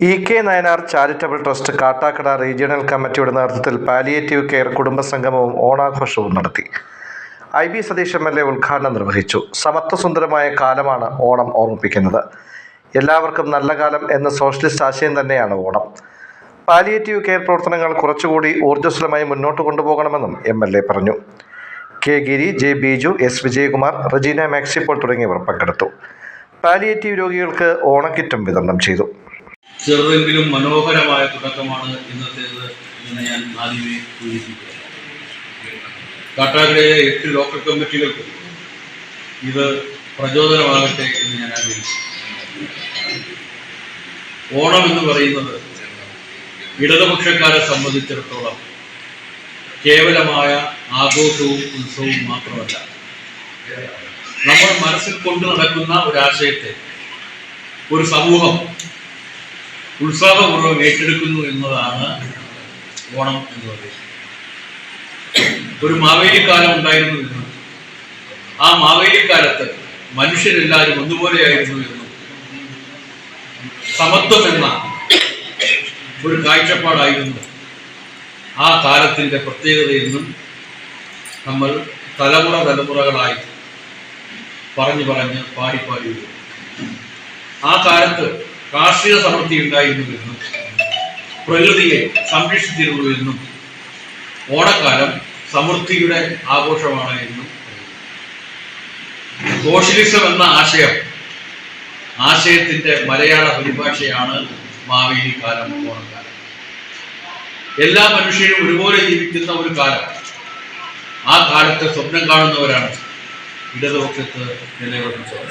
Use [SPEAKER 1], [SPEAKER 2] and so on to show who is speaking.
[SPEAKER 1] E K Nayanar charitable trust Kattakada regional കമ്മിറ്റിയുടെ നേതൃത്വത്തിൽ palliative care കുടുംബസംഗമവും ഓണാഘോഷവും നടത്തി. I B Satheesh M L A ഉദ്ഘാടനം നിർവഹിച്ചു. സമത്വസുന്ദരമായ കാലമാണ് ഓണം ഓർമ്മിപ്പിക്കുന്നത്. എല്ലാവർക്കും നല്ല കാലം എന്ന സോഷ്യലിസ്റ്റ് ആശയം തന്നെയാണ് ഓണം. പാലിയേറ്റീവ് കെയർ പ്രവർത്തനങ്ങൾ കുറച്ചുകൂടി ഊർജസ്വലമായി മുന്നോട്ട് കൊണ്ടുപോകണമെന്നും എം എൽ എ പറഞ്ഞു. K Giri J Biju S Vijayakumar Rejina മാക്സിപ്പോൾ തുടങ്ങിയവർ പങ്കെടുത്തു. പാലിയേറ്റീവ് രോഗികൾക്ക് ഓണക്കിറ്റും വിതരണം ചെയ്തു.
[SPEAKER 2] ചെറുതെങ്കിലും മനോഹരമായ തുടക്കമാണ് ഇന്നത്തേത് എന്ന് ഞാൻ ആദ്യമേ സൂചിപ്പിക്കുക കാട്ടാക്കടയിലെ എട്ട് ലോക്കൽ കമ്മിറ്റികൾക്ക് ഇത് പ്രചോദനമാകട്ടെ എന്ന് ഞാൻ ആഗ്രഹിച്ചു ഓണം എന്ന് പറയുന്നത് ഇടതുപക്ഷക്കാരെ സംബന്ധിച്ചിടത്തോളം കേവലമായ ആഘോഷവും ഉത്സവവും മാത്രമല്ല. നമ്മൾ മനസ്സിൽ കൊണ്ടു നടക്കുന്ന ഒരാശയത്തെ ഒരു സമൂഹം ഉത്സാഹപൂർവം ഏറ്റെടുക്കുന്നു എന്നതാണ് ഓണം എന്ന് പറയുന്നത്. ഒരു മാവേലിക്കാലം ഉണ്ടായിരുന്നു എന്നും. ആ മാവേലിക്കാലത്ത് മനുഷ്യരെല്ലാവരും ഒന്നുപോലെയായിരുന്നു എന്നും. സമത്വം എന്ന ഒരു കാഴ്ചപ്പാടായിരുന്നു ആ കാലത്തിന്റെ പ്രത്യേകതയെന്നും നമ്മൾ തലമുറ തലമുറകളായി പറഞ്ഞു പറഞ്ഞ് പാടി ആ കാലത്ത് കാർഷിക സമൃദ്ധി ഉണ്ടായിരുന്നുവെന്നും പ്രകൃതിയെ സംരക്ഷിച്ചിരുന്നുവെന്നും ഓണക്കാലം സമൃദ്ധിയുടെ ആഘോഷമാണ് എന്നും. സോഷ്യലിസം എന്ന ആശയം ആശയത്തിന്റെ മലയാള പരിഭാഷയാണ് മാവേലി കാലം ഓണക്കാലം. എല്ലാ മനുഷ്യരും ഒരുപോലെ ജീവിക്കുന്ന ഒരു കാലം. ആ കാലത്തെ സ്വപ്നം കാണുന്നവരാണ് ഇടതുപക്ഷത്ത് നിലകൊള്ളിച്ചവർ